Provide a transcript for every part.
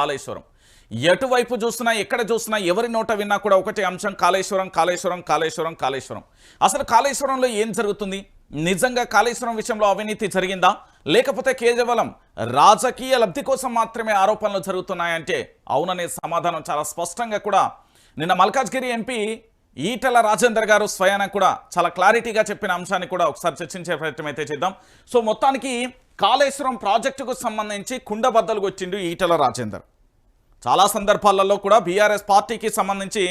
కాళేశ్వరం. ఎటువైపు చూసినా ఎక్కడ చూసినా ఎవరి నోట విన్నా కూడా ఒకటే అంశం కాళేశ్వరం కాళేశ్వరం కాళేశ్వరం కాళేశ్వరం. అసలు కాళేశ్వరంలో ఏం జరుగుతుంది? నిజంగా కాళేశ్వరం విషయంలో అవినీతి జరిగిందా? లేకపోతే కేవలం రాజకీయ లబ్ధి కోసం మాత్రమే ఆరోపణలు జరుగుతున్నాయంటే అవుననే సమాధానం చాలా స్పష్టంగా కూడా నిన్న మల్కాజ్గిరి ఎంపీ ఈటల రాజేందర్ గారు స్వయాన కూడా చాలా క్లారిటీగా చెప్పిన అంశాన్ని కూడా ఒకసారి చర్చించే ప్రయత్నం అయితే చేద్దాం. సో మొత్తానికి కాళేశ్వరం ప్రాజెక్టుకు సంబంధించి కుండబద్దలు వచ్చిండు ఈటల రాజేందర్. చాలా సందర్భాలలో కూడా బీఆర్ఎస్ పార్టీకి సంబంధించి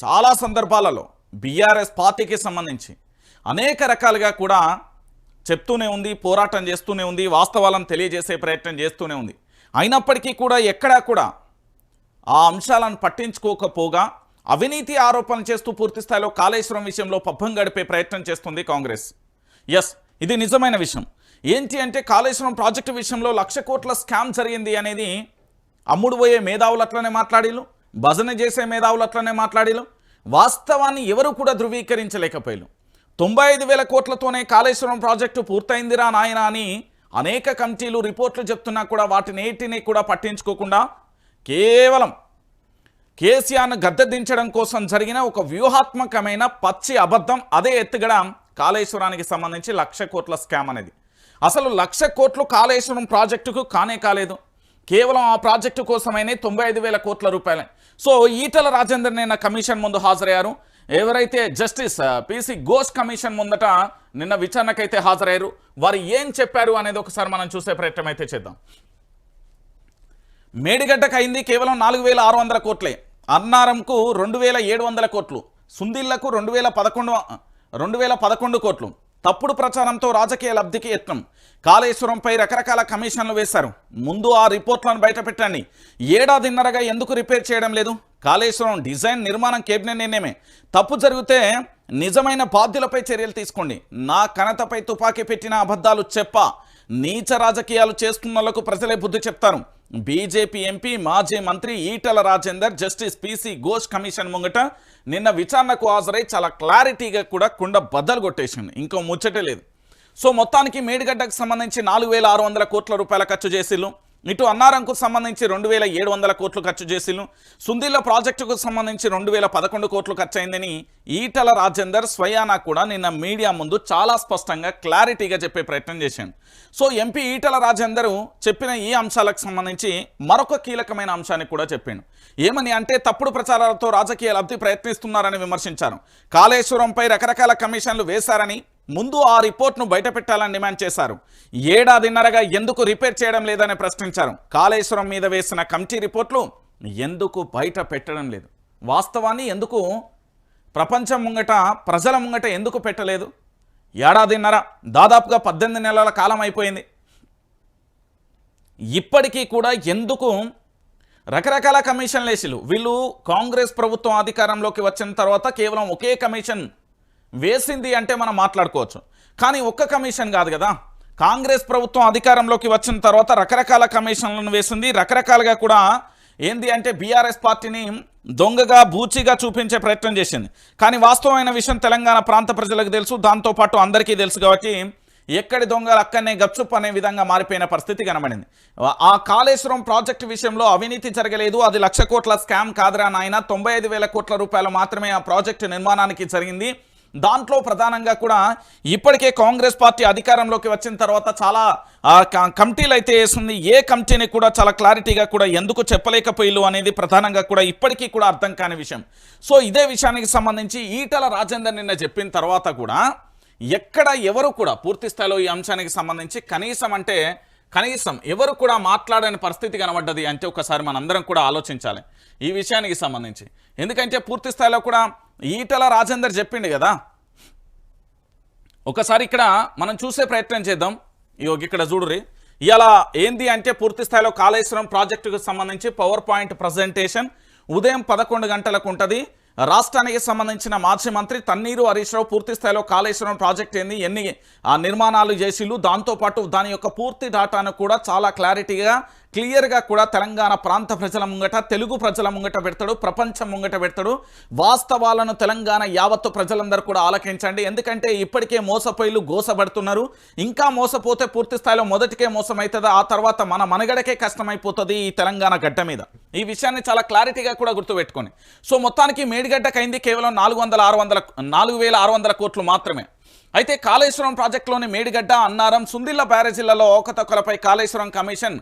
చాలా సందర్భాలలో బీఆర్ఎస్ పార్టీకి సంబంధించి అనేక రకాలుగా కూడా చెప్తూనే ఉంది పోరాటం చేస్తూనే ఉంది వాస్తవాలను తెలియజేసే ప్రయత్నం చేస్తూనే ఉంది. అయినప్పటికీ కూడా ఎక్కడా కూడా ఆ అంశాలను పట్టించుకోకపోగా అవినీతి ఆరోపణలు చేస్తూ పూర్తి స్థాయిలో కాళేశ్వరం విషయంలో పబ్బం గడిపే ప్రయత్నం చేస్తుంది కాంగ్రెస్. ఎస్ ఇది నిజమైన విషయం. ఏంటి అంటే కాళేశ్వరం ప్రాజెక్టు విషయంలో లక్ష కోట్ల స్కామ్ జరిగింది అనేది అమ్ముడు పోయే మేధావులు అట్లనే మాట్లాడిలు భజన చేసే మేధావులు అట్లనే మాట్లాడిలు వాస్తవాన్ని ఎవరు కూడా ధృవీకరించలేకపోయారు తొంభై ఐదు వేల కోట్లతోనే కాళేశ్వరం ప్రాజెక్టు పూర్తయిందిరా నాయన అని అనేక కమిటీలు రిపోర్ట్లు చెప్తున్నా కూడా వాటినేటిని కూడా పట్టించుకోకుండా కేవలం కేసీఆర్ను గద్దె దించడం కోసం జరిగిన ఒక వ్యూహాత్మకమైన పచ్చి అబద్ధం అదే ఎత్తుగడ కాళేశ్వరానికి సంబంధించి లక్ష కోట్ల స్కామ్ అనేది. అసలు లక్ష కోట్లు కాళేశ్వరం ప్రాజెక్టుకు కానే కాలేదు. కేవలం ఆ ప్రాజెక్టు కోసమైనా తొంభై ఐదు వేల కోట్ల రూపాయలే. సో ఈటల రాజేందర్ నిన్న కమిషన్ ముందు హాజరయ్యారు. ఎవరైతే జస్టిస్ పిసి ఘోష్ కమిషన్ ముందట నిన్న విచారణకైతే హాజరయ్యారు. వారు ఏం చెప్పారు అనేది ఒకసారి మనం చూసే ప్రయత్నం అయితే చేద్దాం. మేడిగడ్డకు అయింది కేవలం నాలుగు వేల ఆరు వందల కోట్లే. అన్నారంకు రెండు వేల ఏడు వందల కోట్లు. సుందిళ్ళకు రెండు వేల పదకొండు రెండు వేల పదకొండు కోట్లు. తప్పుడు ప్రచారంతో రాజకీయ లబ్ధికి యత్నం. కాళేశ్వరంపై రకరకాల కమిషన్లు వేశారు. ముందు ఆ రిపోర్ట్లను బయటపెట్టండి. ఏడాదిన్నరగా ఎందుకు రిపేర్ చేయడం లేదు? కాళేశ్వరం డిజైన్ నిర్మాణం కేబినెట్ నిర్ణయమే. తప్పు జరిగితే నిజమైన బాధ్యులపై చర్యలు తీసుకోండి. నా కనతపై తుపాకీ పెట్టిన అబద్ధాలు చెప్ప. నీచ రాజకీయాలు చేస్తున్నలకు ప్రజలే బుద్ధి చెప్తారు. బీజేపీ ఎంపీ మాజీ మంత్రి Etela Rajender justice PC Ghosh commission ముంగట నిన్న విచారణకు హాజరై చాలా క్లారిటీగా కూడా కుండ బద్దలు కొట్టేసింది ఇంకో ముచ్చటే లేదు. సో మొత్తానికి మేడిగడ్డకు సంబంధించి నాలుగు వేల ఆరు వందల కోట్ల రూపాయల ఖర్చు చేసిల్లు ఇటు అన్నారంకు సంబంధించి రెండు వేల ఏడు వందల కోట్లు ఖర్చు చేసిను సుందిల్ల ప్రాజెక్టుకు సంబంధించి రెండు వేల పదకొండు కోట్లు ఖర్చు అయిందని ఈటల రాజేందర్ స్వయానా కూడా నిన్న మీడియా ముందు చాలా స్పష్టంగా క్లారిటీగా చెప్పే ప్రయత్నం చేశాడు. సో ఎంపీ ఈటల రాజేందర్ చెప్పిన ఈ అంశాలకు సంబంధించి మరొక కీలకమైన అంశాన్ని కూడా చెప్పాడు. ఏమని అంటే తప్పుడు ప్రచారాలతో రాజకీయ లబ్ధి ప్రయత్నిస్తున్నారని విమర్శించారు. కాళేశ్వరంపై రకరకాల కమిషన్లు వేశారని ముందు ఆ రిపోర్ట్ను బయటపెట్టాలని డిమాండ్ చేశారు. ఏడాదిన్నరగా ఎందుకు రిపేర్ చేయడం లేదని ప్రశ్నించారు. కాళేశ్వరం మీద వేసిన కమిటీ రిపోర్ట్లు ఎందుకు బయట పెట్టడం లేదు? వాస్తవాన్ని ఎందుకు ప్రపంచం ముంగట ప్రజల ముంగట ఎందుకు పెట్టలేదు? ఏడాదిన్నర దాదాపుగా పద్దెనిమిది నెలల కాలం అయిపోయింది. ఇప్పటికీ కూడా ఎందుకు రకరకాల కమిషన్లు వేసిలు వీళ్ళు కాంగ్రెస్ ప్రభుత్వం అధికారంలోకి వచ్చిన తర్వాత కేవలం ఒకే కమిషన్ వేసింది అంటే మనం మాట్లాడుకోవచ్చు. కానీ ఒక్క కమిషన్ కాదు కదా. కాంగ్రెస్ ప్రభుత్వం అధికారంలోకి వచ్చిన తర్వాత రకరకాల కమిషన్లను వేసింది. రకరకాలుగా కూడా ఏంది అంటే బీఆర్ఎస్ పార్టీని దొంగగా బూచిగా చూపించే ప్రయత్నం చేసింది. కానీ వాస్తవమైన విషయం తెలంగాణ ప్రాంత ప్రజలకు తెలుసు. దాంతోపాటు అందరికీ తెలుసు కాబట్టి ఎక్కడి దొంగలు అక్కడనే గప్చుప్ అనే విధంగా మారిపోయిన పరిస్థితి కనబడింది. ఆ కాళేశ్వరం ప్రాజెక్టు విషయంలో అవినీతి జరగలేదు. అది లక్ష కోట్ల స్కామ్ కాదురా నాయన. తొంభై ఐదు వేల కోట్ల రూపాయలు మాత్రమే ఆ ప్రాజెక్టు నిర్మాణానికి జరిగింది. దాంట్లో ప్రధానంగా కూడా ఇప్పటికే కాంగ్రెస్ పార్టీ అధికారంలోకి వచ్చిన తర్వాత చాలా కమిటీలు అయితే వేస్తుంది. ఏ కమిటీని కూడా చాలా క్లారిటీగా కూడా ఎందుకు చెప్పలేకపోయిల్లు అనేది ప్రధానంగా కూడా ఇప్పటికీ కూడా అర్థం కాని విషయం. సో ఇదే విషయానికి సంబంధించి ఈటల రాజేందర్ నిన్న చెప్పిన తర్వాత కూడా ఎక్కడ ఎవరు కూడా పూర్తి స్థాయిలో ఈ అంశానికి సంబంధించి కనీసం అంటే కనీసం ఎవరు కూడా మాట్లాడని పరిస్థితి కనబడ్డది అంటే ఒకసారి మనందరం కూడా ఆలోచించాలి ఈ విషయానికి సంబంధించి. ఎందుకంటే పూర్తి స్థాయిలో కూడా ఈటల రాజేందర్ చెప్పిండు కదా. ఒకసారి ఇక్కడ మనం చూసే ప్రయత్నం చేద్దాం. ఇగో ఇక్కడ చూడురి ఇలా ఏంది అంటే పూర్తి స్థాయిలో కాళేశ్వరం ప్రాజెక్టుకు సంబంధించి పవర్ పాయింట్ ప్రజెంటేషన్ ఉదయం పదకొండు గంటలకు ఉంటుంది. రాష్ట్రానికి సంబంధించిన మాజీ మంత్రి తన్నీరు హరీష్ రావు పూర్తి స్థాయిలో కాళేశ్వరం ప్రాజెక్ట్ ఏంది ఎన్ని ఆ, నిర్మాణాలు చేసిళ్ళు. దాంతోపాటు దాని యొక్క పూర్తి డాటాను కూడా చాలా క్లారిటీగా క్లియర్గా కూడా తెలంగాణ ప్రాంత ప్రజల ముంగట తెలుగు ప్రజల ముంగట పెడతాడు ప్రపంచం ముంగట పెడతాడు. వాస్తవాలను తెలంగాణ యావత్తు ప్రజలందరూ కూడా ఆలకించండి. ఎందుకంటే ఇప్పటికే మోసపోయిలు గోసపడుతున్నారు ఇంకా మోసపోతే పూర్తి స్థాయిలో మొదటికే మోసమవుతుంది ఆ తర్వాత మన మనగడకే కష్టమైపోతుంది ఈ తెలంగాణ గడ్డ మీద. ఈ విషయాన్ని చాలా క్లారిటీగా కూడా గుర్తుపెట్టుకొని సో మొత్తానికి మేడిగడ్డకైంది కేవలం నాలుగు వందల ఆరు వందల నాలుగు వేల ఆరు వందల కోట్లు మాత్రమే. అయితే కాళేశ్వరం ప్రాజెక్టులోని మేడిగడ్డ అన్నారం సుందిల్ల బ్యారేజీలలో ఓకతొక్కలపై కాళేశ్వరం కమిషన్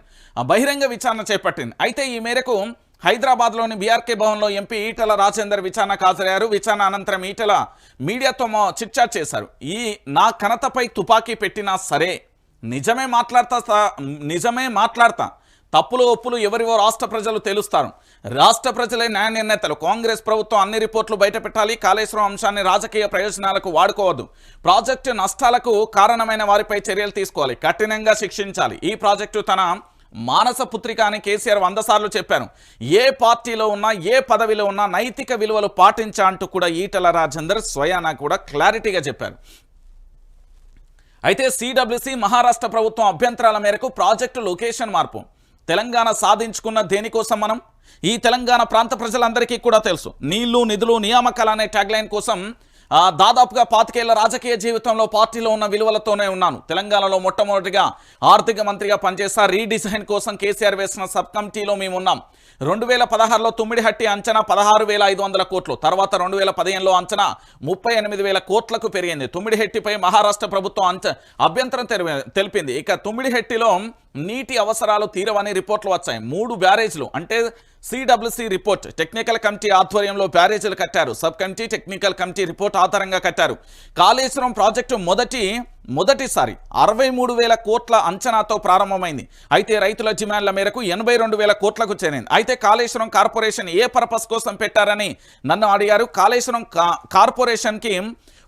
బహిరంగ విచారణ చేపట్టింది. అయితే ఈ మేరకు హైదరాబాద్లోని బీఆర్కే భవన్లో ఎంపీ ఈటల రాజేందర్ విచారణకు హాజరయ్యారు. విచారణ అనంతరం ఈటల మీడియాతో చిట్చాట్ చేశారు. ఈ నా కనతపై తుపాకీ పెట్టినా సరే నిజమే మాట్లాడతా నిజమే మాట్లాడతా. తప్పులు ఒప్పులు ఎవరివో రాష్ట్ర ప్రజలు తెలుస్తారు. రాష్ట్ర ప్రజలే న్యాయ నిర్ణేతలు కాంగ్రెస్ ప్రభుత్వం అన్ని రిపోర్ట్లు బయటపెట్టాలి. కాళేశ్వరం అంశాన్ని రాజకీయ ప్రయోజనాలకు వాడుకోవద్దు. ప్రాజెక్టు నష్టాలకు కారణమైన వారిపై చర్యలు తీసుకోవాలి. కఠినంగా శిక్షించాలి. ఈ ప్రాజెక్టు తన మానస పుత్రిక అని కేసీఆర్ వంద సార్లు చెప్పారు. ఏ పార్టీలో ఉన్నా ఏ పదవిలో ఉన్నా నైతిక విలువలు పాటించా అంటూ కూడా ఈటల రాజేందర్ స్వయానా కూడా క్లారిటీగా చెప్పారు. అయితే సిడబ్ల్యూసి మహారాష్ట్ర ప్రభుత్వం అభ్యంతరాల మేరకు ప్రాజెక్టు లొకేషన్ మార్పు. తెలంగాణ సాధించుకున్న దేనికోసం మనం? ఈ తెలంగాణ ప్రాంత ప్రజలందరికీ కూడా తెలుసు. నీళ్ళు నిధులు నియామకాలు అనే ట్యాగ్లైన్ కోసం దాదాపుగా పాతికేళ్ళ రాజకీయ జీవితంలో పార్టీలో ఉన్న విలువలతోనే ఉన్నాను. తెలంగాణలో మొట్టమొదటిగా ఆర్థిక మంత్రిగా పనిచేస్తా రీడిజైన్ కోసం కేసీఆర్ వేసిన సబ్ కమిటీలో మేము ఉన్నాం. రెండు వేల పదహారులో తుమ్మిడిహట్టి అంచనా పదహారు వేల ఐదు వందల కోట్లు. తర్వాత రెండు వేల పదిహేనులో అంచనా ముప్పై ఎనిమిది వేల కోట్లకు పెరిగింది. తుమ్మిడిహెట్టిపై మహారాష్ట్ర ప్రభుత్వం అంచ అభ్యంతరం తెలిపింది. ఇక తుమ్మిడిహెట్టిలో నీటి అవసరాలు తీరవని రిపోర్ట్లు వచ్చాయి. మూడు బ్యారేజ్లు అంటే సిడబ్ల్యూసి రిపోర్ట్ టెక్నికల్ కమిటీ ఆధ్వర్యంలో బ్యారేజీలు కట్టారు. Sub committee technical committee report ఆధారంగా కట్టారు. కాళేశ్వరం ప్రాజెక్టు మొదటి మొదటిసారి అరవై మూడు వేల కోట్ల అంచనాతో ప్రారంభమైంది. అయితే రైతుల డిమాండ్ల మేరకు ఎనభై రెండు వేల కోట్లకు చేరింది. అయితే కాళేశ్వరం కార్పొరేషన్ ఏ పర్పస్ కోసం పెట్టారని నన్ను అడిగారు. కాళేశ్వరం కా- కార్పొరేషన్కి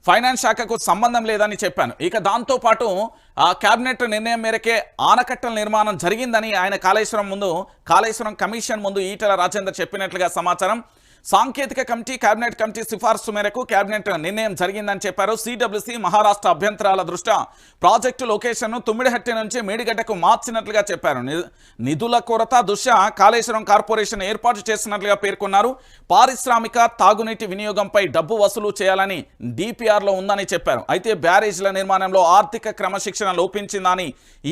ఫైనాన్స్ శాఖకు సంబంధం లేదని చెప్పాను. ఇక దాంతోపాటు ఆ కేబినెట్ నిర్ణయం మేరకే ఆనకట్టల నిర్మాణం జరిగిందని ఆయన కాళేశ్వరం ముందు కాళేశ్వరం కమిషన్ ముందు ఈటల రాజేందర్ చెప్పినట్లుగా సమాచారం. సాంకేతిక కమిటీ కేబినెట్ కమిటీ సిఫార్సు మేరకు కేబినెట్ నిర్ణయం జరిగిందని చెప్పారు. సిడబ్ల్యూసి మహారాష్ట్ర అభ్యంతరాల దృష్ట్యా ప్రాజెక్టు లొకేషన్ను తుమ్మిడిహట్టి నుంచి మేడిగడ్డకు మార్చినట్లుగా చెప్పారు. నిధుల కొరత దృష్ట్యా కాళేశ్వరం కార్పొరేషన్ ఏర్పాటు చేసినట్లుగా పేర్కొన్నారు. పారిశ్రామిక తాగునీటి వినియోగంపై డబ్బు వసూలు చేయాలని డిపిఆర్లో ఉందని చెప్పారు. అయితే బ్యారేజ్ల నిర్మాణంలో ఆర్థిక క్రమశిక్షణ లోపించిందని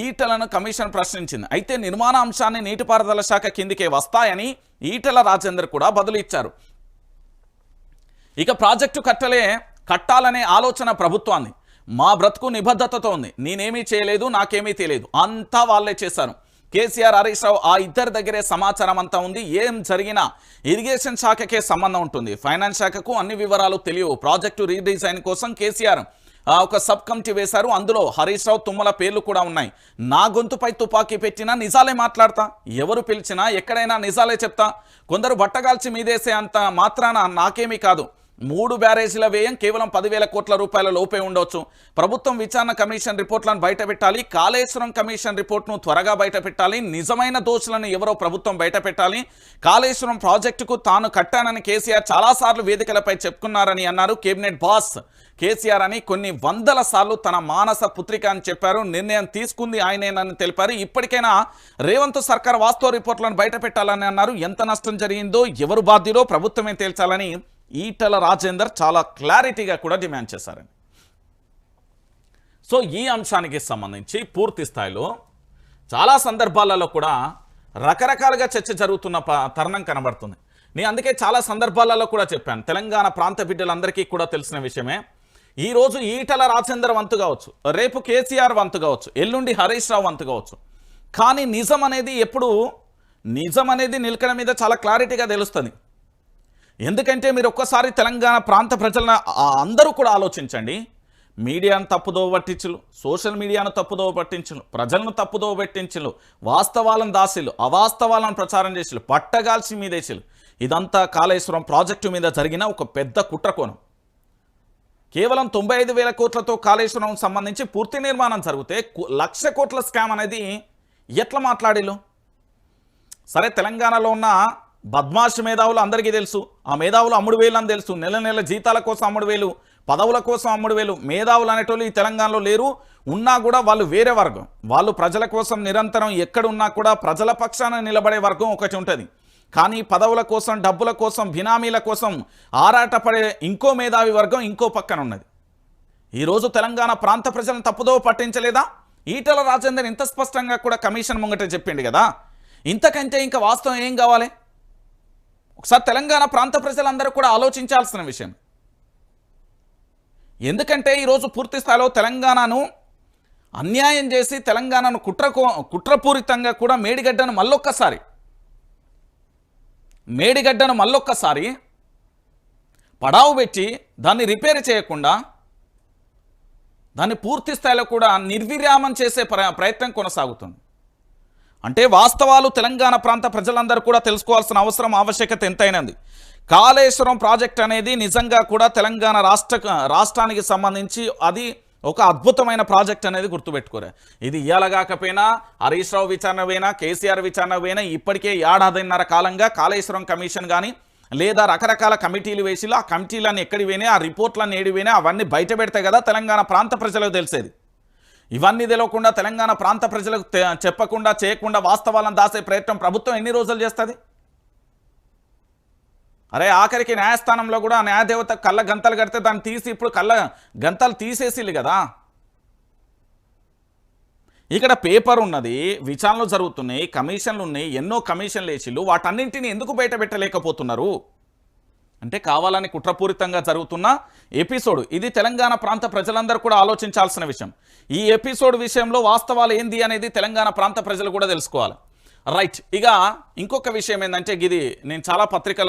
ఈటలను కమిషన్ ప్రశ్నించింది. అయితే నిర్మాణ అంశాన్ని నీటిపారుదల శాఖ కిందికే వస్తాయని ఈటల రాజేందర్ కూడా బదులు ఇచ్చారు. ఇక ప్రాజెక్టు కట్టలే కట్టాలనే ఆలోచన ప్రభుత్వాన్ని. మా బ్రతుకు నిబద్ధతతో ఉంది. నేనేమీ చేయలేదు నాకేమీ తెలియదు. అంతా వాళ్ళే చేశారు. కేసీఆర్ హరీష్ రావు ఆ ఇద్దరి దగ్గరే సమాచారం అంతా ఉంది. ఏం జరిగినా ఇరిగేషన్ శాఖకే సంబంధం ఉంటుంది. ఫైనాన్స్ శాఖకు అన్ని వివరాలు తెలియవు. ప్రాజెక్టు రీడిజైన్ కోసం కేసీఆర్ ఒక సబ్ కమిటీ వేశారు. అందులో హరీష్ రావు తుమ్మల పేర్లు కూడా ఉన్నాయి. నా గొంతుపై తుపాకీ పెట్టినా నిజాలే మాట్లాడతా. ఎవరు పిలిచినా ఎక్కడైనా నిజాలే చెప్తా. కొందరు బట్టగాల్చి మీదేసే అంత మాత్రాన నాకేమీ కాదు. మూడు బ్యారేజీల వ్యయం కేవలం పదివేల కోట్ల రూపాయల లోపే ఉండొచ్చు. ప్రభుత్వం విచారణ కమిషన్ రిపోర్ట్లను బయటపెట్టాలి. కాళేశ్వరం కమిషన్ రిపోర్ట్ను త్వరగా బయటపెట్టాలి. నిజమైన దోషులను ఎవరో ప్రభుత్వం బయటపెట్టాలి. కాళేశ్వరం ప్రాజెక్టుకు తాను కట్టానని కేసీఆర్ చాలాసార్లు వేదికలపై చెప్పుకున్నారని అన్నారు కేబినెట్ బాస్. కేసీఆర్ అని కొన్ని వందల సార్లు తన మానస పుత్రిక అని చెప్పారు. నిర్ణయం తీసుకుంది ఆయనేనని తెలిపారు. ఇప్పటికైనా రేవంత్ సర్కార్ వాస్తవ రిపోర్ట్లను బయటపెట్టాలని అన్నారు. ఎంత నష్టం జరిగిందో ఎవరు బాధ్యులో ప్రభుత్వమే తేల్చాలని ఈటల రాజేందర్ చాలా క్లారిటీగా కూడా డిమాండ్ చేశారండి సో ఈ అంశానికి సంబంధించి పూర్తి స్థాయిలో చాలా సందర్భాలలో కూడా రకరకాలుగా చర్చ జరుగుతున్న తరుణం కనబడుతుంది. నేను అందుకే చాలా సందర్భాలలో కూడా చెప్పాను. తెలంగాణ ప్రాంత బిడ్డలందరికీ కూడా తెలిసిన విషయమే ఈరోజు ఈటల రాజేందర్ వంతు కావచ్చు రేపు కేసీఆర్ వంతు కావచ్చు ఎల్లుండి హరీష్ రావు వంతు కావచ్చు. కానీ నిజం అనేది ఎప్పుడు నిజం అనేది నిలకడ మీద చాలా క్లారిటీగా తెలుస్తుంది. ఎందుకంటే మీరు ఒక్కసారి తెలంగాణ ప్రాంత ప్రజలను అందరూ కూడా ఆలోచించండి. మీడియాను తప్పుదోవ పట్టించులు సోషల్ మీడియాను తప్పుదోవ పట్టించులు ప్రజలను తప్పుదోవ పెట్టించులు వాస్తవాలను దాసిలు అవాస్తవాలను ప్రచారం చేసిలు పట్టగాల్సి మీదేసిలు. ఇదంతా కాళేశ్వరం ప్రాజెక్టు మీద జరిగిన ఒక పెద్ద కుట్రకోణం. కేవలం తొంభై ఐదు వేల కోట్లతో కాళేశ్వరం సంబంధించి పూర్తి నిర్మాణం జరిగితే లక్ష కోట్ల స్కామ్ అనేది ఎట్లా మాట్లాడిలు? సరే తెలంగాణలో ఉన్న బద్మాష్ మేధావులు అందరికీ తెలుసు. ఆ మేధావులు అమ్ముడు వేలు అని తెలుసు. నెల నెల జీతాల కోసం అమ్ముడు వేలు పదవుల కోసం అమ్ముడు వేలు మేధావులు అనేటోళ్ళు ఈ తెలంగాణలో లేరు. ఉన్నా కూడా వాళ్ళు వేరే వర్గం. వాళ్ళు ప్రజల కోసం నిరంతరం ఎక్కడున్నా కూడా ప్రజల పక్షాన నిలబడే వర్గం ఒకటి ఉంటుంది. కానీ పదవుల కోసం డబ్బుల కోసం బినామీల కోసం ఆరాటపడే ఇంకో మేధావి వర్గం ఇంకో పక్కన ఉన్నది. ఈరోజు తెలంగాణ ప్రాంత ప్రజలను తప్పుదో పట్టించలేదా? ఈటల రాజేందర్ ఇంత స్పష్టంగా కూడా కమిషన్ ముంగట చెప్పిండు కదా. ఇంతకంటే ఇంకా వాస్తవం ఏం కావాలి? ఒకసారి తెలంగాణ ప్రాంత ప్రజలందరూ కూడా ఆలోచించాల్సిన విషయం. ఎందుకంటే ఈరోజు పూర్తి స్థాయిలో తెలంగాణను అన్యాయం చేసి తెలంగాణను కుట్ర కుట్రపూరితంగా కూడా మేడిగడ్డను మళ్ళొక్కసారి మేడిగడ్డను మళ్ళొక్కసారి పడావు పెట్టి దాన్ని రిపేర్ చేయకుండా దాన్ని పూర్తి స్థాయిలో కూడా నిర్విరామం చేసే ప్ర- ప్రయత్నం కొనసాగుతుంది. అంటే వాస్తవాలు తెలంగాణ ప్రాంత ప్రజలందరూ కూడా తెలుసుకోవాల్సిన అవసరం ఆవశ్యకత ఎంతైనది. కాళేశ్వరం ప్రాజెక్ట్ అనేది నిజంగా కూడా తెలంగాణ రాష్ట్ర రాష్ట్రానికి సంబంధించి అది ఒక అద్భుతమైన ప్రాజెక్ట్ అనేది గుర్తుపెట్టుకోరే. ఇది ఇయ్యాల కాకపోయినా హరీష్ రావు విచారణ పోయినా కేసీఆర్ విచారణ పోయినా ఇప్పటికే ఏడాదిన్నర కాలంగా కాళేశ్వరం కమిషన్ కానీ లేదా రకరకాల కమిటీలు వేసి ఆ కమిటీలన్నీ ఎక్కడి పోయినాయి ఆ రిపోర్ట్లన్నీ ఏడి అవన్నీ బయట కదా తెలంగాణ ప్రాంత ప్రజలకు తెలిసేది. ఇవన్నీ తెలియకుండా తెలంగాణ ప్రాంత ప్రజలకు చెప్పకుండా చేయకుండా వాస్తవాలను దాసే ప్రయత్నం ప్రభుత్వం ఎన్ని రోజులు చేస్తుంది? అరే ఆఖరికి న్యాయస్థానంలో కూడా న్యాయదేవత కళ్ళ గంతలు కడితే దాన్ని తీసి ఇప్పుడు కళ్ళ గంతలు తీసేసిల్లు కదా. ఇక్కడ పేపర్ ఉన్నది విచారణలు జరుగుతున్నాయి కమిషన్లు ఉన్నాయి ఎన్నో కమిషన్లు వేసిళ్ళు వాటన్నింటిని ఎందుకు బయట పెట్టలేకపోతున్నారు? అంటే కావాలని కుట్రపూరితంగా జరుగుతున్న ఎపిసోడ్. ఇది తెలంగాణ ప్రాంత ప్రజలందరూ కూడా ఆలోచించాల్సిన విషయం. ఈ ఎపిసోడ్ విషయంలో వాస్తవాలు ఏంది అనేది తెలంగాణ ప్రాంత ప్రజలు కూడా తెలుసుకోవాలి. రైట్. ఇక ఇంకొక విషయం ఏంటంటే ఇది నేను చాలా పత్రికల